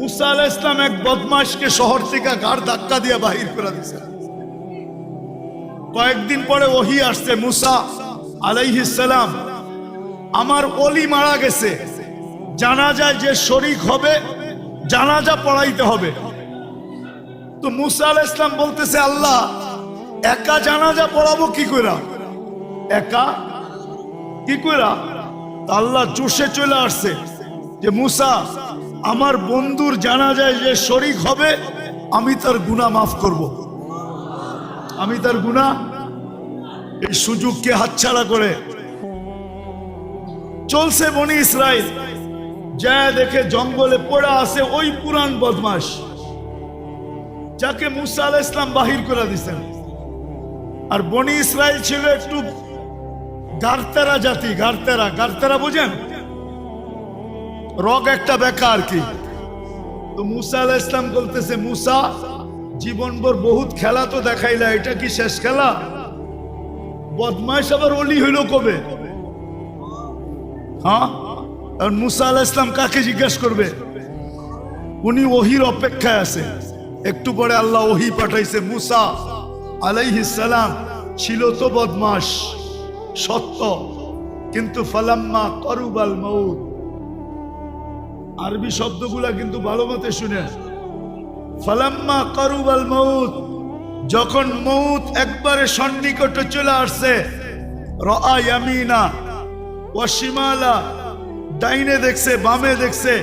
মুসা আলাহ ইসলাম এক বদমাসকে শহর থেকে গাড় ধাক্কা দিয়ে বাহির করে দিছে কয়েকদিন পরে ওহি আসছে, মুসা আলাইহিসালাম আমার অলি মারা গেছে যে শরিক হবে পড়াইতে হবে। তো মুসা আলাহ ইসলাম বলতেছে, আল্লাহ, একা পড়াবো কি কইরা? একা? কি কইরা? আল্লাহ চুষে চলে আসছে। যে মুসা, আমার বন্ধুর জানা যায় যে শরিক হবে, আমি তার গুনাহ মাফ করব। আমি তার গুনাহ, এই সুযোগকে হাতছাড়া করে। চলছে বনি ইসরায়েল যা দেখে জঙ্গলে পড়ে আছে ওই পুরান বদমাস যাকে মুসা আলাহ ইসলাম বাহির করে দিছেন। আর বনি ইসরায়েল ছিল একটু গারতেরা জাতি, গারতেরা, গার্তারা বুঝেন? রগ একটা বেকা আর কি? তো মুসা আলাহ ইসলাম বলতেছে, মুসা, জীবনভর বহুত খেলা তো দেখাইলা, এটা কি শেষ খেলা? বদমাইশ আবার অলি হইল কবে? হ্যাঁ? মুসা আলাহ ইসলাম কাকে জিজ্ঞেস করবে? উনি ওহির অপেক্ষায় আছে। একটু পরে আল্লাহ ওহি পাঠাইছে, মুসা আলাইহিস সালাম, ছিল তো বদমাস সত্য, কিন্তু ফালাম্মা করুবাল মৌত আরবি শব্দগুলা কিন্তু ভালো মতে শুনে। ফালাম্মা করুবাল মৌত যখন মৌত একবারে সন্নিকটে চলে আসছে রা ইয়ামিনা ওয়াশিমালা ডাইনে দেখছে, বামে দেখছে,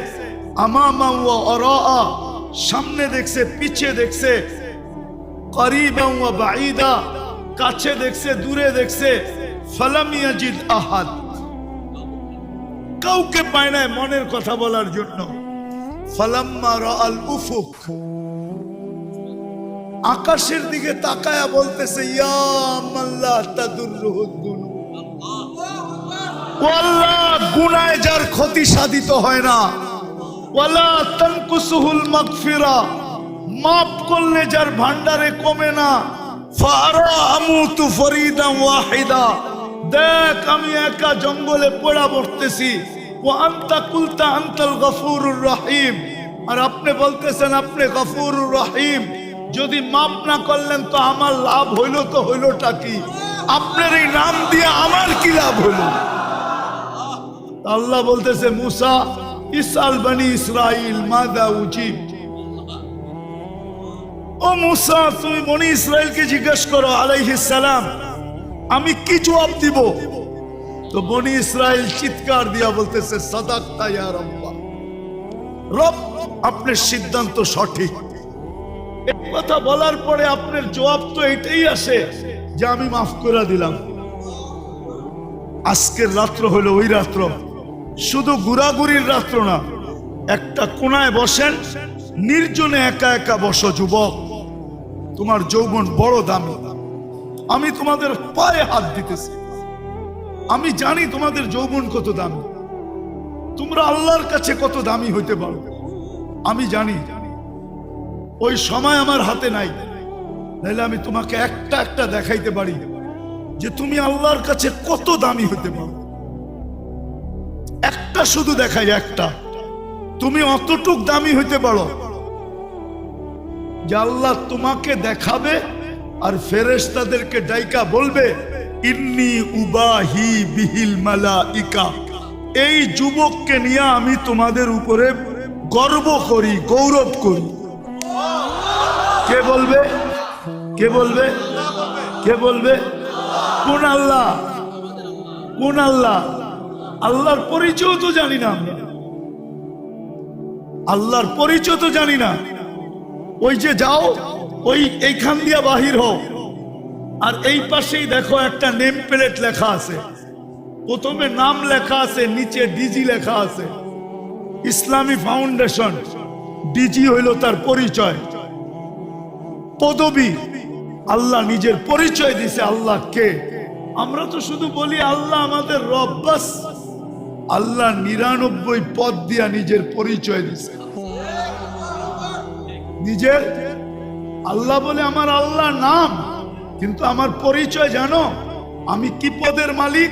আমামা ওয়া অরা সামনে দেখছে, পিছে দেখছে করিবা ওয়া বাঈদা, কাছে দেখছে, দূরে দেখছে, ফালাম ইয়াজিদ আহাদ। কাউকে পায় না মনের কথা বলার জন্য। আকাশের দিকে তাকায়া বলতেছে ওয়াল্লাহ গুনায় যার ক্ষতি সাধিত হয় না। ওয়ালা মাফ করলে যার ভান্ডারে কমে না। দেখ, আমি একা জঙ্গলে পড়া পড়তেছি ও রহিম। আর আপনি বলতেছেন, আপনি গফুরুর রহিম। যদি মাপ না করলেন তো আমার লাভ হইল তো হইলটা কি? আপনার এই নাম দিয়ে আমার কি লাভ হইল? আল্লাহ বলতেছে, মুসা ইসাল বনি ইসরাইল মাদা উচিত ও মুসা, তুমি বনি ইসরায়েলকে জিজ্ঞেস করো, আলাইহিস সালাম, আমি কি জবাব দিব? তো বনি ইসরায়েল চিৎকার দিয়া বলতেছে, সাদাক্তা ইয়া রব্বা। রব, আপনার সিদ্ধান্ত সঠিক। কথা বলার পরে আপনার জবাব তো এটাই আসে যে আমি মাফ করে দিলাম। আজকের রাত্র হলো ওই রাত্র। শুধু ঘুরাঘুরির রাত্র না, একটা কোনায় বসেন, নির্জনে একা একা বসো যুবক। তোমার যৌবন বড় দামি। আমি তোমাদের পায়ে হাত দিতেছি। আমি জানি তোমাদের যৌবন কত দামি। তোমরা আল্লাহর কাছে কত দামি হইতে পারো। আমি জানি, ওই সময় আমার হাতে নাই। নাহলে আমি তোমাকে একটা একটা দেখাইতে পারি যে তুমি আল্লাহর কাছে কত দামি হতে পারো। একটা শুধু দেখাই, একটা। তুমি অতটুক দামি হইতে পারো যে আল্লাহ তোমাকে দেখাবে আর ফেরেশতাদেরকে ডাইকা বলবে ইন্নি উবাহি বিহিল মালাইকা। এই যুবককে নিয়ে আমি তোমাদের উপরে গর্ব করি, গৌরব করি। কে বলবে? কে বলবে? কে বলবে? কোন আল্লাহ? কোন আল্লাহ? আল্লাহর পরিচয় তো জানি না আল্লাহর পরিচয় তো জানি না। ওই যে যাও, ওই এইখান দিয়া বাহির হও। আর এই পাশেই দেখো একটা নেম প্লেট লেখা আছে। প্রথমে নাম লেখা আছে, নিচে ডিজি লেখা আছে। ইসলামী ফাউন্ডেশন ডিজি হইল তার পরিচয়। পদবী, আল্লাহ নিজের পরিচয় দিছে, আল্লাহ কে? আমরা তো শুধু বলি আল্লাহ আমাদের রব্বাস আল্লাহ নিরানব্বই পদ দিয়া নিজের পরিচয় দিছে। নিজের? আল্লাহ বলে আমার আল্লাহ নাম। কিন্তু আমার পরিচয় জানো? আমি কি পদের মালিক?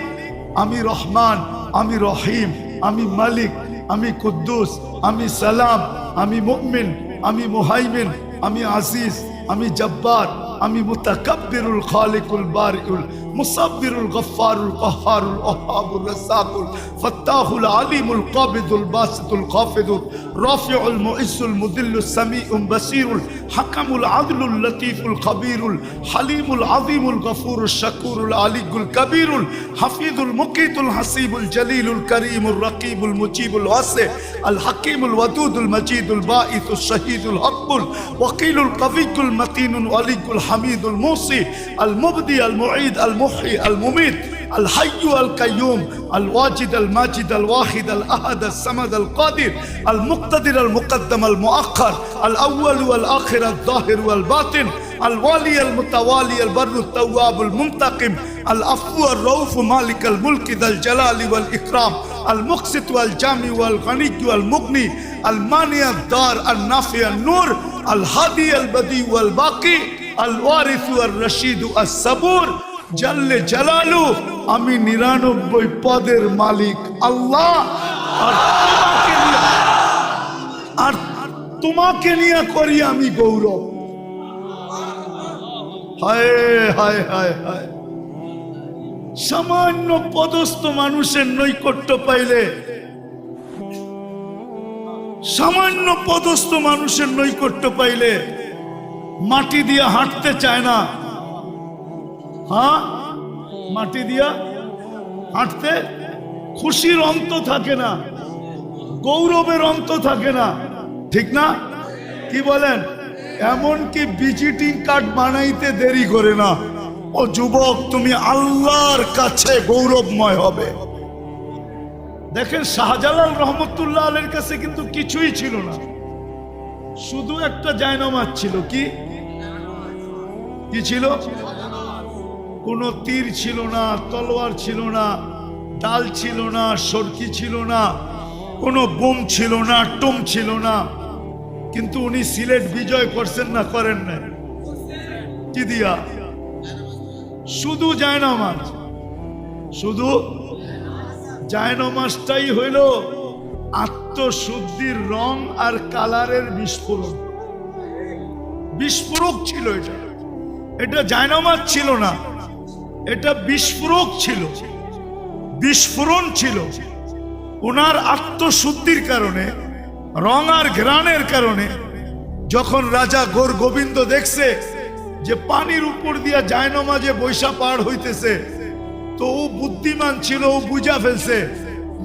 আমি রহমান, আমি রহিম, আমি মালিক, আমি কুদ্দুস, আমি সালাম, আমি মুমিন, আমি মোহাইমিন, আমি আজিজ, আমি জব্বার, আমি মুতাকাব্বিরুল খালিকুল বারিউল مصبر الغفار القهار الوهاب الرزاق الفتاح العليم القابض الباسط القافض الرافع المعز المذل السميع البصير الحكم العدل اللطيف الخبير الحليم العظيم الغفور الشكور العلي الكبير الحفيظ المقيت الحسيب الجليل الكريم الرقيب المجيب الواسع الحكيم الودود المجيد الباعث الشهيد الحق الوكيل القفي المتين الولي الحميد الموصي المبدي المعيد المحيي المحيي المميت الحي القيوم الواجد الماجد الواحد الأحد السمد القادر المقتدر المقدم المؤخر الأول والآخر الظاهر والباطن الوالي المتوالي البر التواب المنتقم العفو الروف مالك الملك ذا الجلال والإكرام المقسط والجامع والغني والمغني المانع الدار النافع النور الهادي البديع والباقي الوارث والرشيد الصبور জাল্লে জালালু, আমি নিরানব্বই পদের মালিক আল্লাহ। আর তোমাকে নিয়ে- করি আমি গৌরব। সামান্য পদস্থ মানুষের নৈকট্য পাইলে, সামান্য পদস্থ মানুষের নৈকট্য পাইলে মাটি দিয়ে হাঁটতে চায় না। হ্যাঁ? মাটি দিয়া হাঁটতে খুশির অন্ত থাকে না, গৌরবের অন্ত থাকে না, ঠিক না? কি বলেন? এমনকি ভিজিটিং কার্ড বানাইতে দেরি করে না। ও যুবক, তুমি আল্লাহর কাছে গৌরবময় হবে। দেখেন, শাহজালাল রহমতুল্লাহ আলের কাছে কিন্তু কিছুই ছিল না। শুধু একটা জায়নামাজ ছিল, কি? কি ছিল? কোনো তীর ছিল না, তলোয়ার ছিল না, ডাল ছিল না, সরকি ছিল না, কোনো বোম ছিল না, টোম ছিল না। কিন্তু উনি সিলেট বিজয় করছেন না, করেন না কি দিয়া? শুধু জায়নামাজ শুধু জায়নামাজটাই হইল আত্মশুদ্ধির রং আর কালারের বিস্ফোরণ। বিস্ফোরক ছিল এটা। এটা জায়নামাজ ছিল না। এটা বিস্ফোরক ছিল, বিস্ফোরণ ছিল। ওনার আত্মশুদ্ধির কারণে, রং আর ঘ্রাণের কারণে যখন রাজা গোর গোবিন্দ দেখছে যে পানির উপর দিয়া জায়নমাজে বৈশা পার হইতেছে, তো ও বুদ্ধিমান ছিল, ও বুঝা ফেলছে,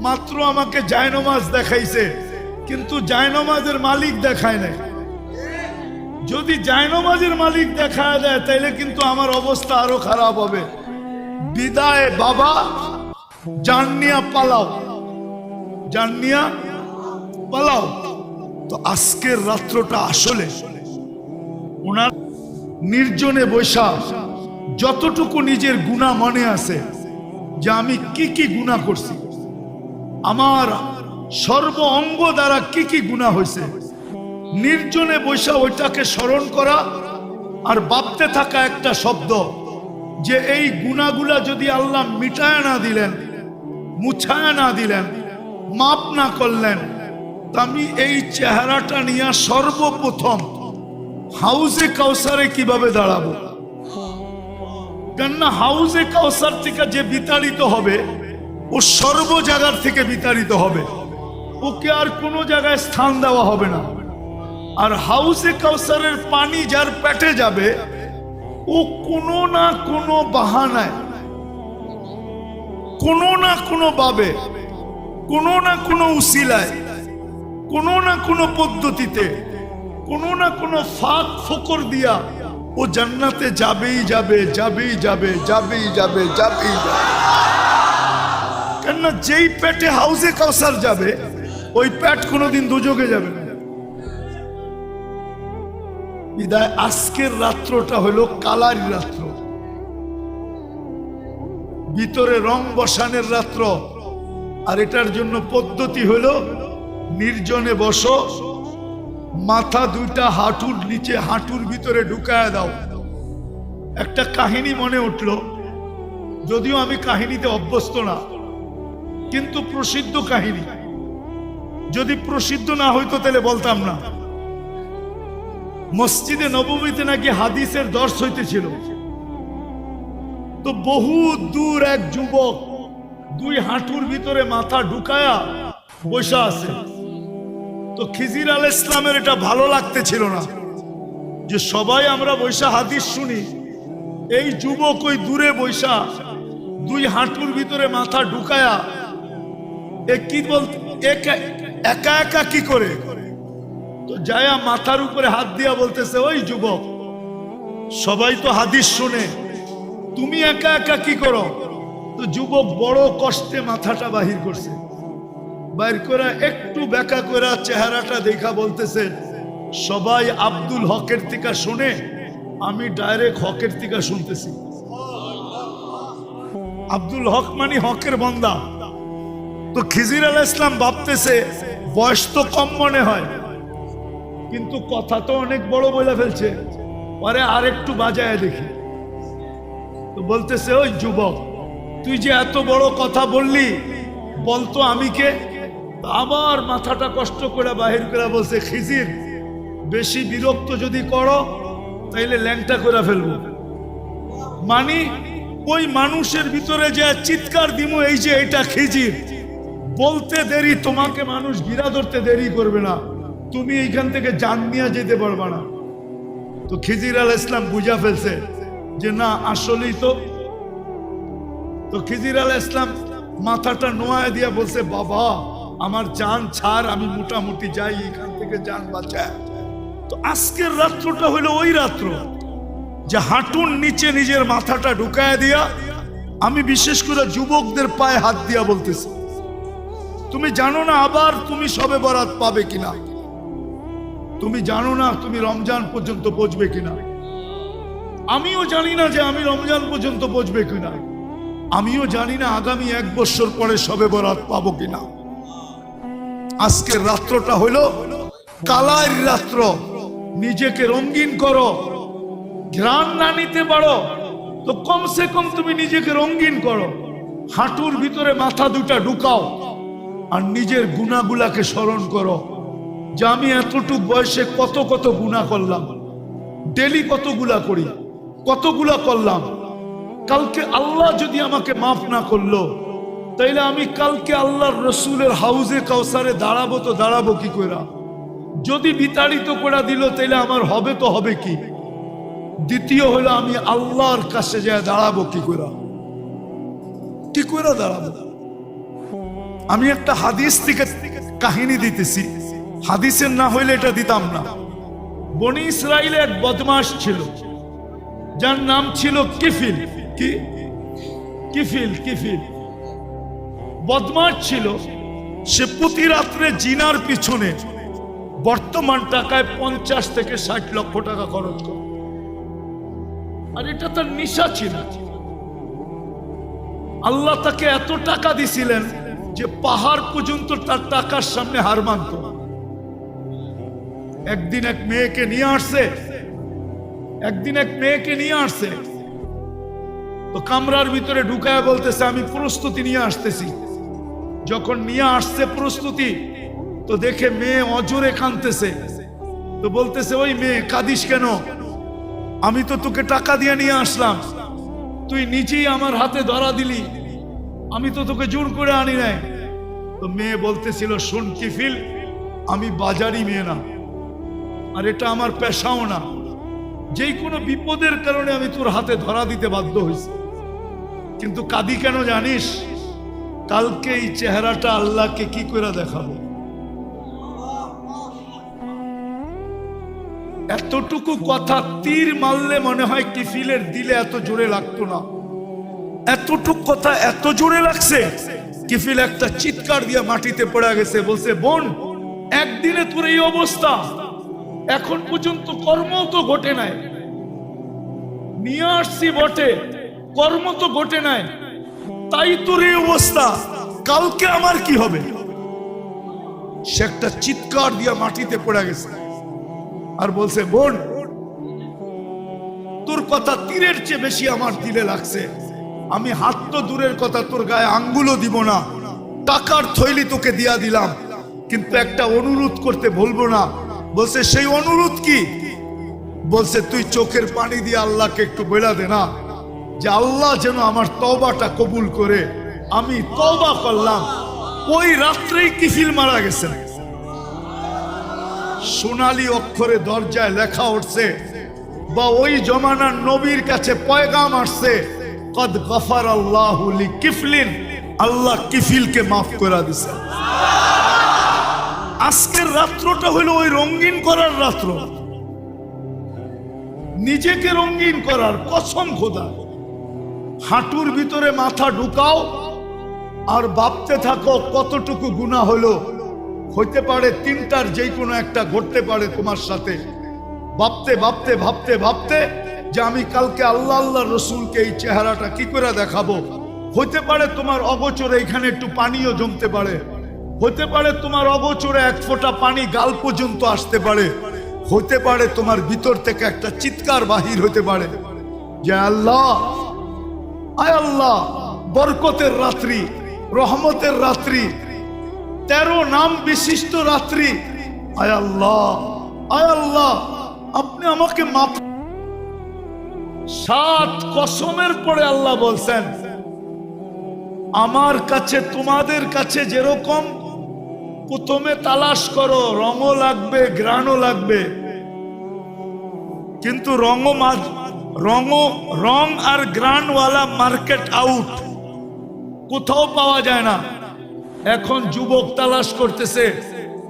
মাত্র আমাকে জায়নমাজ দেখাইছে, কিন্তু জায়নমাজের মালিক দেখায় নাই। যদি জায়নমাজের মালিক দেখা দেয়, তাইলে কিন্তু আমার অবস্থা আরও খারাপ হবে। বিদায় বাবা জাননিয়া পালাও। জাননিয়া পালাও। তো আজকের রাত্রটা আসলে ওনার নির্জনে বৈশা যতটুকু নিজের গুণা মনে আছে যে আমি কি কি গুণা করছি, আমার সর্ব অঙ্গ দ্বারা কি কি গুণা হয়েছে, নির্জনে বৈশা ওইটাকে স্মরণ করা আর ভাবতে থাকা একটা শব্দ যে এই গুণাগুলা যদি আল্লাহ মিটায় না দিলেন, মুছায় না দিলেন, মাপ না করলেন আমি এই চেহারাটা নিয়ে সর্বপ্রথম হাউজে কাউসারে কীভাবে দাঁড়াবো? কেননা হাউজে কাউসার থেকে যে বিতাড়িত হবে, ও সর্ব জায়গার থেকে বিতাড়িত হবে। ওকে আর কোনো জায়গায় স্থান দেওয়া হবে না। আর হাউসে কাউসারের পানি যার পেটে যাবে ও কোনো না কোনো বাহানায়, কোনো না কোনো ভাবে, কোনো না কোনো উসিলায়, কোনো না কোনো পদ্ধতিতে, কোনো না কোনো ফাঁক ফকর দিয়া ও জান্নাতে যাবেই যাবে যাবেই যাবে যাবেই যাবে যাবেই যাবে। কেননা যেই পেটে হাউসে কাউসার যাবে, ওই পেট কোনোদিন দুযোগে যাবে না। বিদায়, আজকের রাত্রটা হলো কালারি রাত্র। ভিতরে রং বসানের রাত্র। আর এটার জন্য পদ্ধতি হলো নির্জনে বসো, মাথা দুইটা হাঁটুর নিচে হাঁটুর ভিতরে ঢুকায় দাও। একটা কাহিনী মনে উঠল, যদিও আমি কাহিনীতে অভ্যস্ত না, কিন্তু প্রসিদ্ধ কাহিনী। যদি প্রসিদ্ধ না হইতো তাহলে বলতাম না। মসজিদে নবমীতে নাকি হাদিসের দর্শ হইতেছিল। তো বহু দূর এক যুবক দুই হাঁটুর ভিতরে মাথা ঢুকায়া বসা আছে। তো খিজির আল ইসলামের এটা ভালো লাগতেছিল না যে সবাই আমরা বৈশা হাদিস শুনি। এই যুবক ওই দূরে বৈশা দুই হাঁটুর ভিতরে মাথা ঢুকায়া এ কি বল একা একা কি করে? তো যায়া মাথার উপরে হাত দিয়া বলতেছে, ওই যুবক, সবাই তো হাদিস শুনে। তুমি একা একা কি করো? তো যুবক বড় কষ্টে মাথাটা বাহির করছে। বাইর করে একটু বেকা করে চেহারাটা দেখা বলতেছে, সবাই আব্দুল হকের থেকে শুনে, আমি ডাইরেক্ট হকের থেকে শুনতেছি। আব্দুল হক মানে হকের বন্দা। তো খিজির আল ইসলাম ভাবতেছে, বয়স তো কম মনে হয়। কিন্তু কথা তো অনেক বড় বলে ফেলছে। পরে আর একটু বাজায় দেখি। তো বলতেছে, ওই যুবক, তুই যে এত বড় কথা বললি বলতো আমি কে? আবার মাথাটা কষ্ট করে বাহির করে বলছে, খিজির, বেশি বিরক্ত যদি করো, তাইলে ল্যাংটা করে ফেলব। মানে ওই মানুষের ভিতরে যে চিৎকার দিব, এই যে এটা খিজির। বলতে দেরি, তোমাকে মানুষ গিরা ধরতে দেরি করবে না। তুমি এইখান থেকে জান নিয়ে যেতে পারবে না। তো খিজির আল ইসলাম বুঝা ফেলছে যে না, আসলেই তো। তো খিজির আল ইসলাম মাথাটা নোয়ায় দিয়া বলছে, বাবা, আমার জান ছাড়, আমি মোটামুটি যাই এখান থেকে জান বাঁচায়। তো আজকের রাত্রটা হলো ওই রাত্র যে হাঁটুর নিচে নিজের মাথাটা ঢুকায় দিয়া আমি বিশেষ করে যুবকদের পায়ে হাত দিয়া বলতেছি, তুমি জানো না আবার তুমি সবে বরাত পাবে কিনা? তুমি জানো না তুমি রমজান পর্যন্ত পৌঁছবে কিনা? আমিও জানি না যে আমি রমজান পর্যন্ত পৌঁছবে কিনা। আমিও জানি না আগামী এক বছর পরে সবে বরাত পাবো কিনা। আজকের রাত্রটা হলো কালার রাত্র। নিজেকে রঙিন করো, ঘ্রাণ না নিতে পারো, তো কমসে কম তুমি নিজেকে রঙিন করো। হাঁটুর ভিতরে মাথা দুটা ঢুকাও আর নিজের গুণাগুলাকে স্মরণ করো। যে আমি এতটুক বয়সে কত কত গুণা করলাম। ডেলি কতগুলা করি, কতগুলা করলাম। কালকে আল্লাহ যদি আমাকে মাফ না করল, তাইলে আমি কালকে আল্লাহর রসুলের হাউজে কাউসারে দাঁড়াবো তো দাঁড়াবো কি করে যদি বিতাড়িত করে দিল, তাইলে আমার হবে তো হবে কি? দ্বিতীয় হলো আমি আল্লাহর কাছে যায় দাঁড়াবো কি করে কি করে দাঁড়াবো? আমি একটা হাদিস থেকে কাহিনী দিতেছি। হাদিসের না হইলে এটা দিতাম না। বনি ইসরায়েলের এক বদমাস ছিল, যার নাম ছিল কিফিল। কি? কিফিল কিফিল। বদমাস ছিল, সে প্রতি রাত্রে জিনার পিছনে বর্তমান টাকায় পঞ্চাশ থেকে ষাট লক্ষ টাকা খরচ করে। আর এটা তার নিশা ছিল। আল্লাহ তাকে এত টাকা দিছিলেন যে পাহাড় পর্যন্ত তার টাকার সামনে হার মানত একদিন এক মেয়েকে নিয়ে আসছে। একদিন এক মেয়েকে নিয়ে আসছে। তো কামরার ভিতরে ঢুকায় বলতেছে, আমি প্রস্তুতি নিয়ে আসতেছি। যখন নিয়ে আসছে প্রস্তুতি, তো দেখে মেয়ে অজরে কানতেছে তো বলতেছে, ওই মেয়ে, কাঁদিস কেন? আমি তো তোকে টাকা দিয়ে নিয়ে আসলাম। তুই নিজেই আমার হাতে ধরা দিলি। আমি তো তোকে জোর করে আনি নাই। তো মেয়ে বলতেছিল, শোন কিফিল, আমি বাজারি মেয়ে না। আর এটা আমার পেশাও না। যেই কোনো বিপদের কারণে আমি তোর হাতে ধরা দিতে বাধ্য হয়েছি। কিন্তু কাদি কেন জানিস? কালকে এই চেহারাটা আল্লাহকে কি করে দেখাবো? এতটুকু কথা তীর মারলে মনে হয় কিফিলের দিলে এত জোরে লাগতো না। এতটুক কথা এত জোরে লাগছে, কিফিল একটা চিৎকার দিয়ে মাটিতে পড়ে গেছে, বলছে, বোন, একদিনে তোর এই অবস্থা এখন পর্যন্ত কর্ম তো ঘটে নাই। নিয়ে আসছি বটে কর্ম তো ঘটে নাই। তাই তোর এই অবস্থা, কালকে আমার কি হবে? সে একটা চিৎকার দিয়ে মাটিতে পড়ে গেছে। আর বলছে, বোন, তোর কথা তীরের চেয়ে বেশি আমার দিলে লাগছে। আমি হাত তো দূরের কথা, তোর গায়ে আঙ্গুলও দিব না। টাকার থৈলি তোকে দিয়া দিলাম। কিন্তু একটা অনুরোধ করতে বলব না। বলছে, সেই অনুরোধ কি? বলছে, তুই চোখের পানি দিয়ে আল্লাহকে একটু বেড়া দে না, যে আল্লাহ যেন আমার তবাটা কবুল করে। আমি তবা করলাম। ওই রাত্রেই কিফিল মারা গেছেন সোনালী অক্ষরে দরজায় লেখা উঠছে, বা ওই জমানার নবীর কাছে পয়গাম আসছে, কদ গফার আল্লাহ কিফলিন আল্লাহ কিফিলকে মাফ করে দিছে। আজকের রাত্রটা হলো ওই রঙিন করার রাত্র। নিজেকে রঙিন করার কসম খোদা। হাঁটুর ভিতরে মাথা ঢুকাও আর ভাবতে থাকো কতটুকু গুণা হলো। হইতে পারে তিনটার যে কোনো একটা ঘটতে পারে তোমার সাথে। ভাবতে ভাবতে ভাবতে ভাবতে যে আমি কালকে আল্লাহ আল্লাহ রসুলকে এই চেহারাটা কি করে দেখাবো? হইতে পারে তোমার অগোচরে এখানে একটু পানিও জমতে পারে। হতে পারে তোমার অগোচরে এক ফোঁটা পানি গাল পর্যন্ত আসতে পারে। হতে পারে তোমার ভিতর থেকে একটা চিৎকার বাহির হতে পারে। যে আল্লাহ, আয় আল্লাহ, বরকতের রাত্রি, রহমতের রাত্রি, তেরো নাম বিশিষ্ট রাত্রি। আয় আল্লাহ আয় আল্লাহ, আপনি আমাকে মাফ সাত কসমের পরে আল্লাহ বলছেন, আমার কাছে, তোমাদের কাছে যেরকম প্রথমে তালাশ করো, রঙও লাগবে গ্রানও লাগবে। কিন্তু রঙও মাঝ- রঙও, রং আর গ্রানওয়ালা মার্কেট আউট। কোথাও পাওয়া যায় না। এখন যুবক তালাশ করতেছে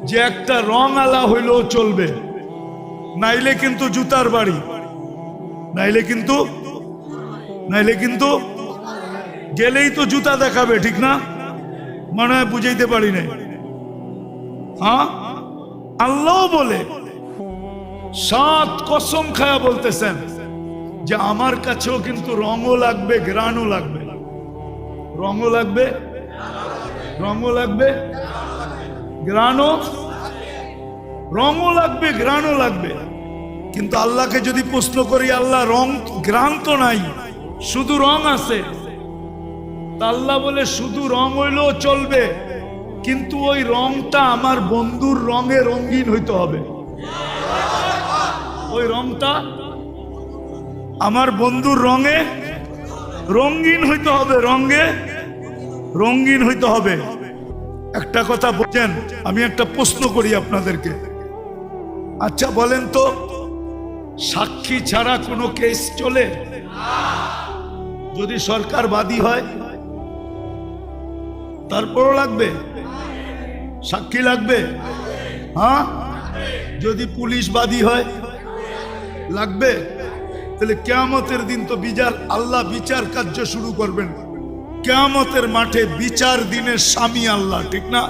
যে একটা রং আলা হইলেও চলবে। নাইলে কিন্তু জুতার বাড়ি। নাইলে কিন্তু নাইলে কিন্তু গেলেই তো জুতা দেখাবে, ঠিক না? মনে হয় বুঝাইতে পারি নাই। হ্যাঁ? আল্লাহ বলে, সাত কসম খায়া বলতেছেন যে আমার কাছেও কিন্তু রঙও লাগবে গ্রানও লাগবে। রঙও লাগবে? রঙও লাগবে? গ্রানও রঙও লাগবে গ্রানও লাগবে। কিন্তু আল্লাহকে যদি প্রশ্ন করি, আল্লাহ রং গ্রান তো নাই, শুধু রং আছে। তা আল্লাহ বলে, শুধু রং হইলেও চলবে। কিন্তু ওই রংটা আমার বন্ধুর রঙে রঙিন হইতে হবে। ওই রংটা আমার বন্ধুর রঙে রঙিন হইতে হবে, রঙে রঙিন হইতে হবে। একটা কথা বলছেন, আমি একটা প্রশ্ন করি আপনাদেরকে। আচ্ছা বলেন তো, সাক্ষী ছাড়া কোনো কেস চলে? যদি সরকার বাদী হয়, তারপরও লাগবে? সাক্ষী লাগবে? হ্যাঁ? যদি পুলিশ বাদী হয়, লাগবে? তাহলে কেয়ামতের দিন তো বিচার, আল্লাহ বিচার কার্য শুরু করবেন। কেয়ামতের মাঠে বিচার দিনের স্বামী আল্লাহ, ঠিক না?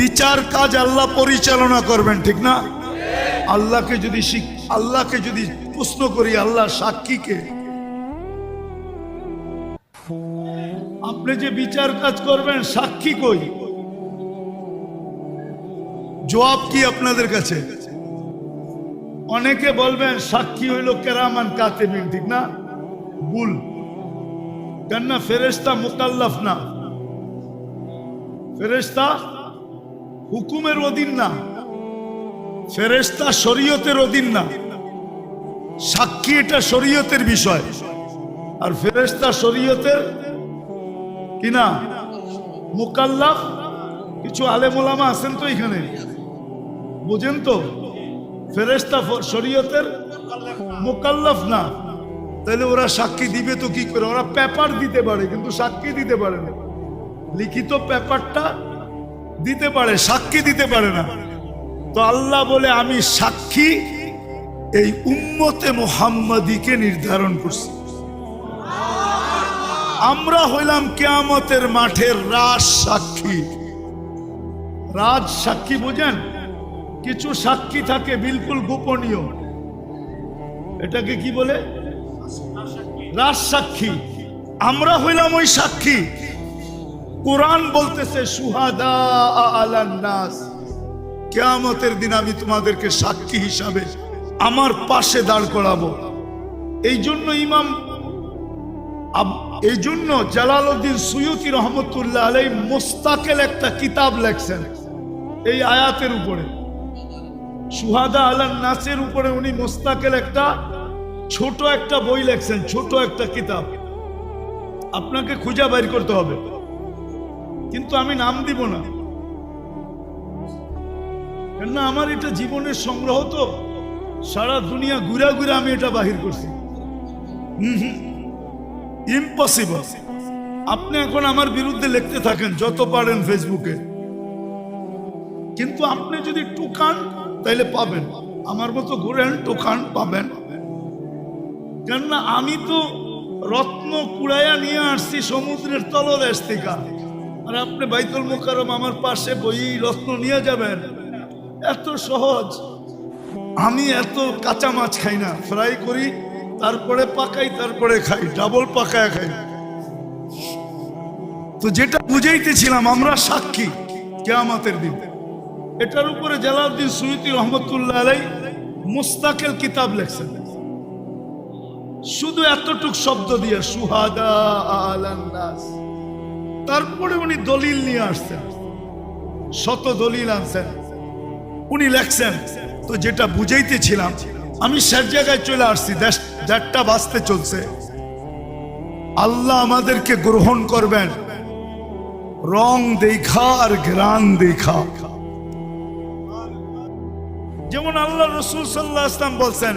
বিচার কাজ আল্লাহ পরিচালনা করবেন, ঠিক না? আল্লাহকে যদি আল্লাহকে যদি প্রশ্ন করি, আল্লাহ সাক্ষীকে আপনি যে বিচার কাজ করবেন, সাক্ষী কই? জবাব কি আপনাদের কাছে? অনেকে বলবেন, সাক্ষী হইল কেরামান কাতেবিন, ঠিক না? ভুল। কেননা ফেরেস্তা মোকাল্লাফ না। ফেরেস্তা হুকুমের অধীন না। ফেরেস্তা শরীয়তের অধীন না। সাক্ষী এটা শরীয়তের বিষয়। আর ফেরেস্তা শরীয়তের কিনা মোকাল্লাফ। কিছু আলেমোলামা আছেন তো এখানে? বুঝেন তো? ফেরেস্তা শরীয়তের মোকাল্লাফ না। তাহলে ওরা সাক্ষী দিবে তো কি করে? ওরা পেপার দিতে পারে, কিন্তু সাক্ষী দিতে পারে না। লিখিত পেপারটা দিতে পারে, সাক্ষী দিতে পারে না। তো আল্লাহ বলে, আমি সাক্ষী এই উম্মতে মোহাম্মদীকে নির্ধারণ করছি। আমরা হইলাম কেয়ামতের মাঠের রাজ সাক্ষী। রাজ সাক্ষী বোঝেন? কিছু সাক্ষী থাকে বিলকুল গোপনীয়। এটাকে কি বলে? রাজ সাক্ষী। আমরা হইলাম ওই সাক্ষী। কোরআন বলতেছে নাস। কেয়ামতের দিন আমি তোমাদেরকে সাক্ষী হিসাবে আমার পাশে দাঁড় করাবো। এই জন্য ইমাম এই জন্য জালালউদ্দিন সুয়ুতি রহমতুল্লাহ আলাই মোস্তাকেল একটা কিতাব লেখছেন এই আয়াতের উপরে। সুহাদা আলান নাসের উপরে উনি মোস্তাকের একটা ছোট একটা বই লেখছেন, ছোট একটা কিতাব। আপনাকে খুঁজা বাইর করতে হবে। কিন্তু আমি নাম দিব না। কেননা আমার এটা জীবনের সংগ্রহ তো। সারা দুনিয়া ঘুরা ঘুরে আমি এটা বাহির করছি। ইম্পসিবল আপনি এখন আমার বিরুদ্ধে লিখতে থাকেন, যত পারেন ফেসবুকে কিন্তু আপনি যদি টুকান তাইলে পাবেন। আমার মতো ঘুরেন, টুকান পাবেন। কেননা আমি তো রত্ন কুড়াইয়া নিয়ে আসছি সমুদ্রের তলদেশ থেকে। আর আপনি বাইতুল মোকারম আমার পাশে বই রত্ন নিয়ে যাবেন। এত সহজ। আমি এত কাঁচা মাছ খাই না। ফ্রাই করি, তারপরে পাকাই, তারপরে খাই। ডাবল পাকায় খাই। তো যেটা বুঝাইতেছিলাম, আমরা সাক্ষী কেয়ামতের দিন। এটার উপরে জালাউদ্দিন সুইতি রহমতুল্লাহ আলাই মুস্তাকেল কিতাব লেখছেন। শুধু এতটুক শব্দ দিয়ে সুহাদা আলান্নাস তারপরে উনি দলিল নিয়ে আসছেন। শত দলিল আনছেন। উনি লেখছেন, তো যেটা বুঝাইতেছিলাম, আমি শেষ জায়গায় চলে আসছি দেড়টা বাঁচতে চলছে। আল্লাহ আমাদেরকে গ্রহণ করবেন। রং দেখা আর গ্রান দেখা। যেমন আল্লাহ রসুল সাল্লাহ আসলাম বলছেন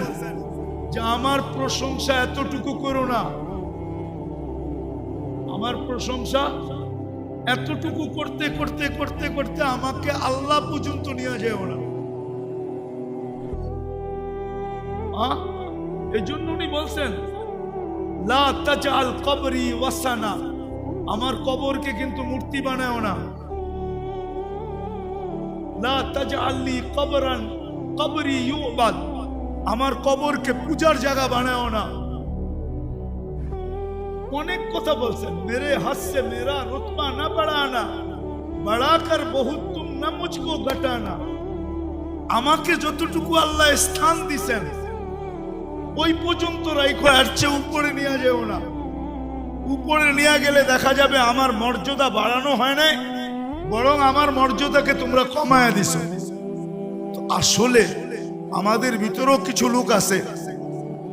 যে, আমার প্রশংসা এতটুকু করো না। আমার প্রশংসা এতটুকু করতে করতে করতে করতে আমাকে আল্লাহ পর্যন্ত নিয়ে যেও না? এই জন্য উনি বলছেন কবরি ওয়াসানা, আমার কবরকে কিন্তু মূর্তি বানায় না। লা তাজআলনি কবরান কবরি ইউবাদ। আমার কবরকে পূজার জায়গা বানায় না। অনেক কথা বলছেন, মেরে সে মেরা রুতবা না বাড়ানা বাড়াকর বহুত তুম না মুঝকো ঘটানা আমাকে যতটুকু আল্লাহ স্থান দিছেন, ওই পর্যন্ত রাইখো আর চেয়ে উপরে নিয়ে যেও না। উপরে নিয়ে গেলে দেখা যাবে আমার মর্যাদা বাড়ানো হয় নাই, বরং আমার মর্যাদাকে তোমরা কমায়া দিছো। আসলে আমাদের ভিতরেও কিছু লোক আছে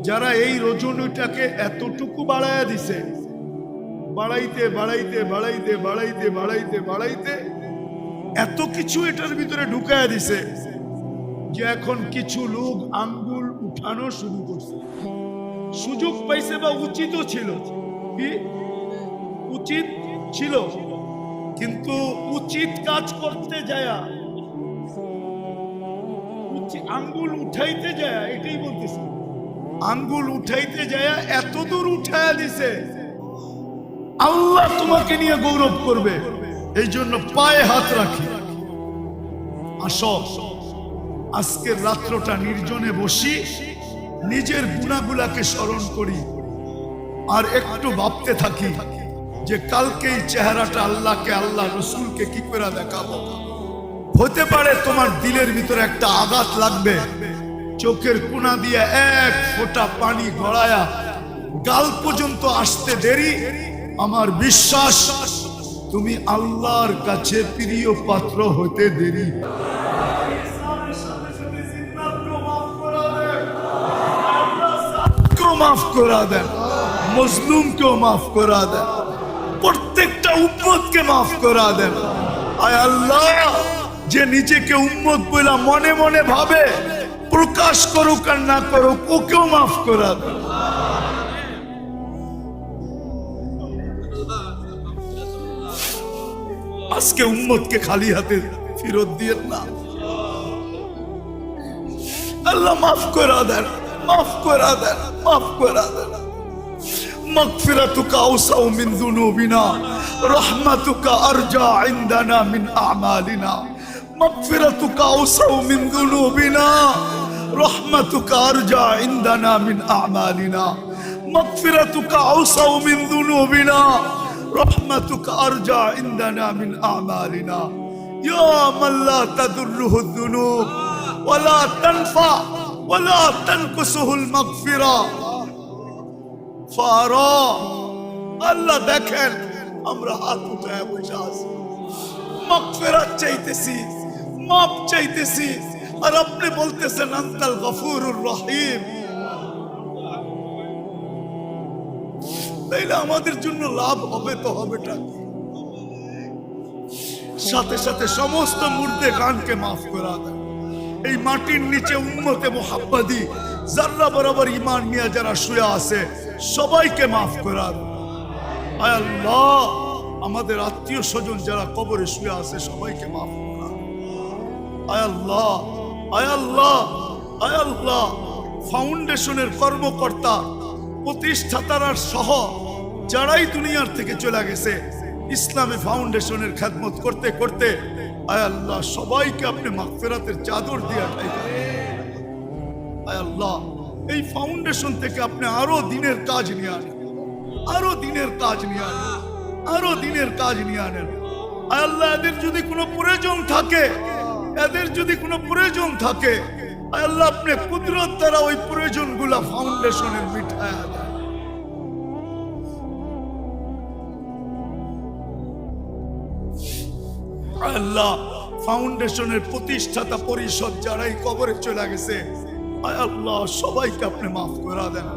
যারা এই রজনীটাকে এতটুকু বাড়ায়া দিছে। বাড়াইতে বাড়াইতে বাড়াইতে বাড়াইতে বাড়াইতে বাড়াইতে এত কিছু এটার ভিতরে ঢুকায়া দিছে যে এখন কিছু লোক আঙ্গুল উঠানো শুরু করছে। সুযোগ পাইছে বা উচিতও ছিল, কি? উচিত ছিল। কিন্তু উচিত কাজ করতে যায়া আঙ্গুল উঠাইতে যায়, এটাই বলতেছি। আঙ্গুল উঠাইতে যায় এত দূর উঠায়া দিছে। আল্লাহ তোমাকে নিয়ে গৌরব করবে এই জন্য পায়ে হাত রাখি। আসো, আজকের রাত্রটা নির্জনে বসি, নিজের গুণাগুলাকে স্মরণ করি, আর একটু ভাবতে থাকি যে কালকে এই চেহারাটা আল্লাহকে, আল্লাহ রসুলকে কি করে দেখাবো? হতে পারে তোমার দিলের ভিতরে একটা আঘাত লাগবে। চোখের কোনা দিয়ে এক ফোঁটা পানি গড়ায়া গাল পর্যন্ত আসতে দেরি। আমার বিশ্বাস, তুমি আল্লাহর কাছে প্রিয় পাত্র হতে দেরি। মাফ করা দেন। মজলুমকেও মাফ করা দেন। প্রত্যেকটা উম্মতকে মাফ করা দেন। আয় আল্লাহ। যে নিজেকে উম্মত বইলা মনে মনে ভাবে প্রকাশ করুক আর না করুক ওকেও মাফ করা দেন আজকে উম্মতকে খালি হাতে ফেরত দিয়ে না আল্লাহ মাফ করা দেন মাফ করা দেন মাফ করা দেন مغفرتك أوسع من ذنوبنا رحمتك أرجى عندنا من أعمالنا مغفرتك أوسع من ذنوبنا رحمتك أرجى عندنا من أعمالنا مغفرتك أوسع من ذنوبنا رحمتك أرجى عندنا من أعمالنا يا من لا تضره الذنوب ولا تنفع ولا تنقصه المغفره ফারা আল্লাহ দেখেন আমরা হাত উঠায় বসে আছি মাগফিরাত চাইতেছি মাপ চাইতেছি, আর আপনি বলতেছেন, আন্তাল গফুরুর রহিম। তাইলে আমাদের জন্য লাভ হবে তো হবেটা সাথে সাথে সমস্ত মুর্দে গানকে মাফ করা দেয় এই মাটির নিচে উন্মতে মোহাব্বাদি যারা বরাবর ইমান নিয়ে যারা শুয়ে আছে, সবাইকে মাফ করা দেয় আয় আল্লাহ, আমাদের আত্মীয় স্বজন যারা কবরে শুয়ে আছে, সবাইকে মাফ করা আয় আল্লাহ আল্লাহ। ফাউন্ডেশনের কর্মকর্তা, প্রতিষ্ঠাতার সহ যারাই দুনিয়ার থেকে চলে গেছে, ইসলামে ফাউন্ডেশনের খেদমত করতে করতে, আয় আল্লাহ, সবাইকে আপনি মাগফিরাতের চাদর দিয়ে ঠাইকা আয় আল্লাহ, এই ফাউন্ডেশন থেকে আপনি আরও দিনের কাজ নিয়ে আনেন। আরও দিনের কাজ নিয়ে আনেন। আরও দিনের কাজ নিয়ে আনেন। আল্লাহ, এদের যদি কোনো প্রয়োজন থাকে এদের যদি কোনো প্রয়োজন থাকে, আল্লাহ আপনি কুদরত দ্বারা ওই প্রয়োজনগুলা ফাউন্ডেশনের মিঠায় আল্লাহ ফাউন্ডেশনের প্রতিষ্ঠাতা পরিষদ যারাই কবরে চলে গেছে আল্লাহ সবাইকে আপনি মাফ করে দেন।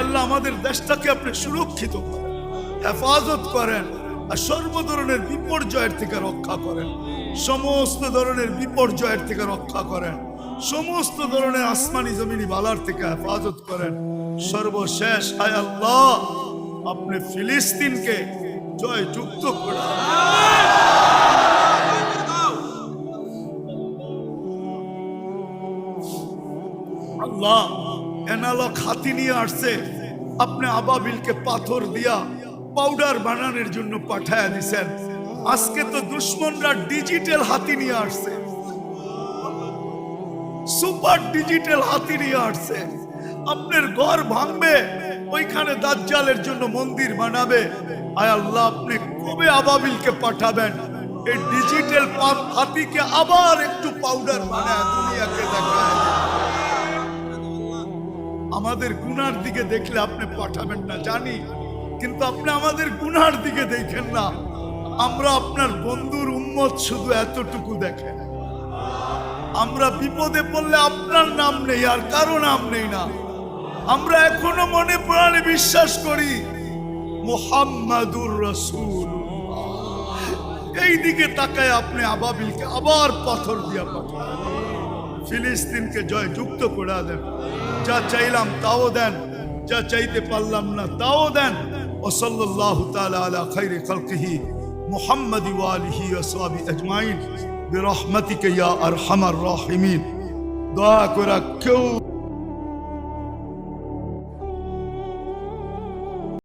আল্লাহ আমাদের দেশটাকে আপনি সুরক্ষিত করেন, হেফাজত করেন। আর সর্ব ধরনের বিপর্যয়ের থেকে রক্ষা করেন। সমস্ত ধরনের বিপর্যয়ের থেকে রক্ষা করেন। সমস্ত ধরনের আসমানি জমিনি বালার থেকে হেফাজত করেন। সর্বশেষ আয় আল্লাহ, আপনি ফিলিস্তিনকে জয় যুক্ত করে আল্লাহ এনালক হাতি নিয়ে আসছে। আপনি আবাবিলকে পাথর দিয়া পাউডার বানানোর জন্য পাঠায় দিছেন। আজকে তো দুশ্মনরা ডিজিটাল হাতি নিয়ে আসছে। সুপার ডিজিটাল হাতি নিয়ে আসছে। আপনার ঘর ভাঙবে, ওইখানে দাজ্জালের জন্য মন্দির বানাবে। আয় আল্লাহ, আপনি কবে আবাবিলকে পাঠাবেন? এই ডিজিটাল হাতিকে আবার একটু পাউডার বানায় দুনিয়াকে দেখায়। আমাদের গুনার দিকে দেখলে আপনি পাঠাবেন না, জানি। কিন্তু আপনি আমাদের গুনার দিকে দেখেন না। আমরা আপনার বন্ধুর উম্মত শুধু এতটুকু দেখেন। আমরা বিপদে পড়লে আপনার নাম নেই, আর কারও নাম নেই না। আমরা এখনও মনে প্রাণে বিশ্বাস করি, মোহাম্মদুর রসুল এই দিকে তাকায় আপনি আবাবিলকে আবার পাথর দিয়া পাঠান। ফিলিস্তিনকে জয় যুক্ত করে দেন। যা চাইলাম তাও দেন, যা চাইতে পারলাম না তাও দেন। ও সাল্লাল্লাহু তাআলা আলা খাইরি খালকিহি মুহাম্মদ ওয়া আলিহি ওয়া সাহবি আজমাইন বিরহমাতিকা ইয়া আরহামার রাহিমিন দয়া করে কেউ